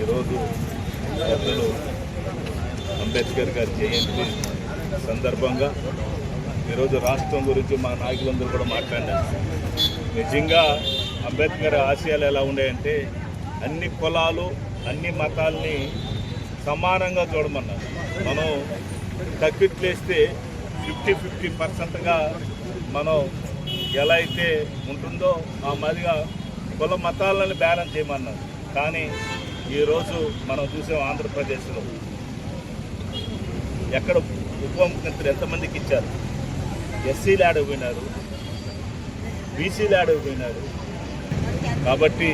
ఈరోజు పెద్దలు అంబేద్కర్ గారి జయంతి సందర్భంగా ఈరోజు రాష్ట్రం గురించి మా నాయకులందరూ కూడా మాట్లాడారు. నిజంగా అంబేద్కర్ ఆశయాలు ఎలా ఉన్నాయంటే అన్ని కులాలు అన్ని మతాల్ని సమానంగా చూడమన్నారు. మనం తగ్గిట్లేస్తే ఫిఫ్టీ ఫిఫ్టీ పర్సెంట్గా మనం ఎలా అయితే ఉంటుందో ఆ మాదిరిగా కుల మతాలను బ్యాలెన్స్ చేయమన్నారు. కానీ ఈరోజు మనం చూసాం ఆంధ్రప్రదేశ్లో. ఎక్కడ ఉప ముఖ్యమంత్రి ఎంతమందికి ఇచ్చారు? ఎస్సీలు ఆడకపోయినారు బీసీలు ఆడకపోయినారు కాబట్టి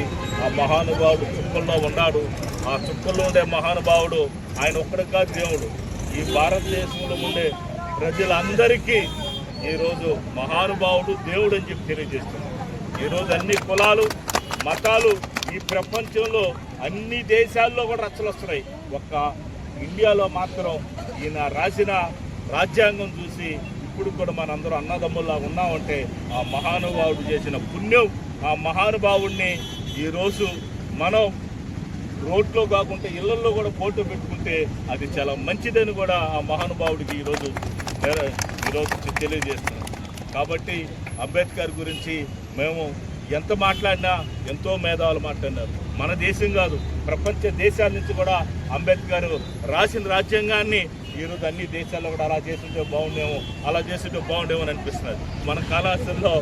ఆ మహానుభావుడు చుక్కల్లో ఉన్నాడు. ఆ చుక్కల్లో ఉండే మహానుభావుడు ఆయన ఒక్కడిగా దేవుడు. ఈ భారతదేశంలో ఉండే ప్రజలందరికీ ఈరోజు మహానుభావుడు దేవుడు అని చెప్పి తెలియజేస్తున్నాం. ఈరోజు అన్ని కులాలు మతాలు ఈ ప్రపంచంలో అన్ని దేశాల్లో కూడా రచ్చలు వస్తున్నాయి. ఒక్క ఇండియాలో మాత్రం ఈయన రాసిన రాజ్యాంగం చూసి ఇప్పుడు కూడా మనందరూ అన్నదమ్ముల్లా ఉన్నామంటే ఆ మహానుభావుడు చేసిన పుణ్యం ఆ మహానుభావుడిని ఈరోజు మనం రోడ్లో కాకుండా ఇళ్ళలో కూడా ఫోటో పెట్టుకుంటే అది చాలా మంచిదని కూడా ఆ మహానుభావుడికి ఈరోజు ఈరోజు తెలియజేస్తున్నాం కాబట్టి అంబేద్కర్ గురించి మేము ఎంత మాట్లాడినా ఎంతో మేధావులు మాట్లాడినారు మన దేశం కాదు ప్రపంచ దేశాల నుంచి కూడా అంబేద్కర్ రాసిన రాజ్యాంగాన్ని ఈరోజు అన్ని దేశాల్లో కూడా అలా చేస్తుంటే బాగుండేమో అలా చేస్తుంటే బాగుండేమో అని అనిపిస్తున్నది. మన కళాశాలలో